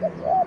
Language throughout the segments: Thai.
Yeah.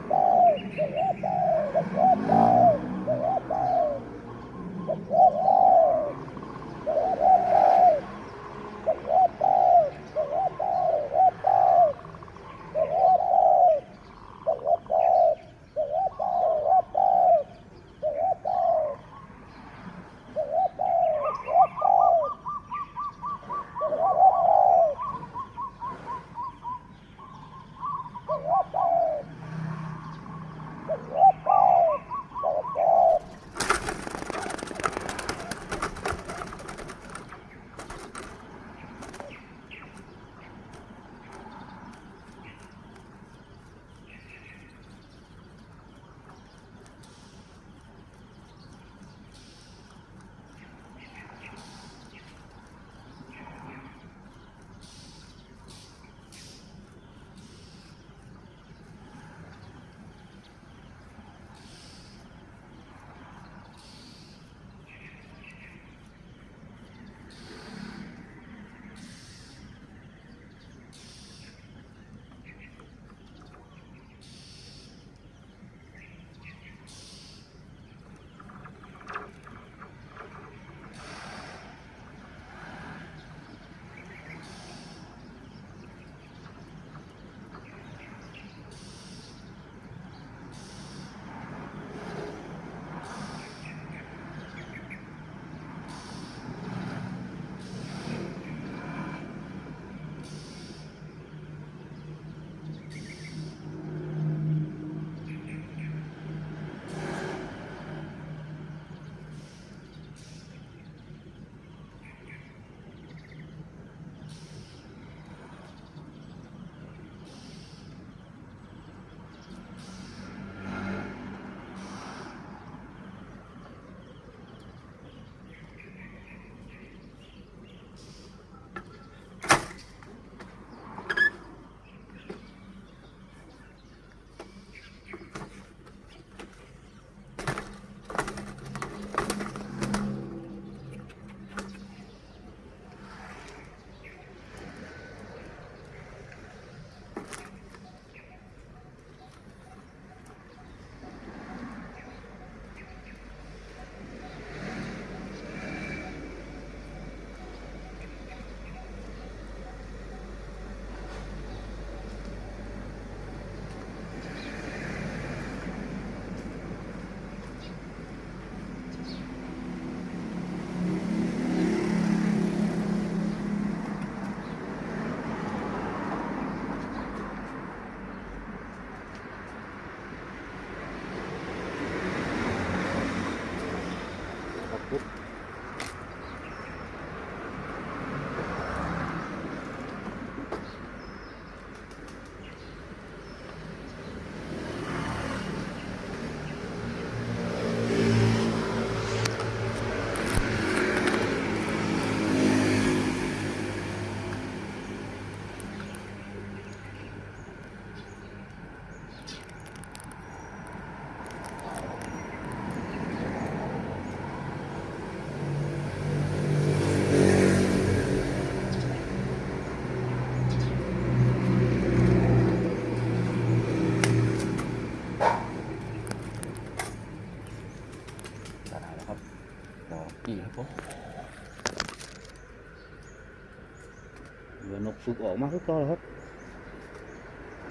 เรือนกฝึกออกมาคือเก็ครับ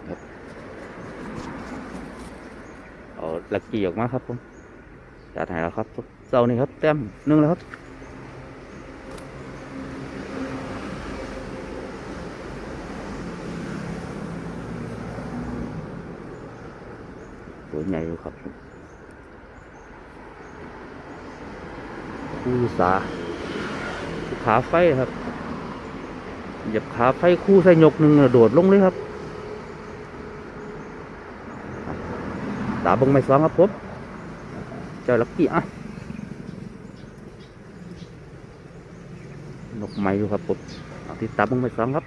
ครับเอาลักกี้ออกมาครับผมจัดให้แล้วครับเจ้านี่ครับแต้มนึ่งแล้วครับตัวใหญ่อยู่ครับคู่สาขาไฟครับ เหยียบขาไฟคู่ใส่ยกหนึ่งโดดลงเลยครับตาบงไม่สองครับผมเจ้าลักกี้อะนกไม้อยู่ครับผมที่ตาบงไม่สองครับ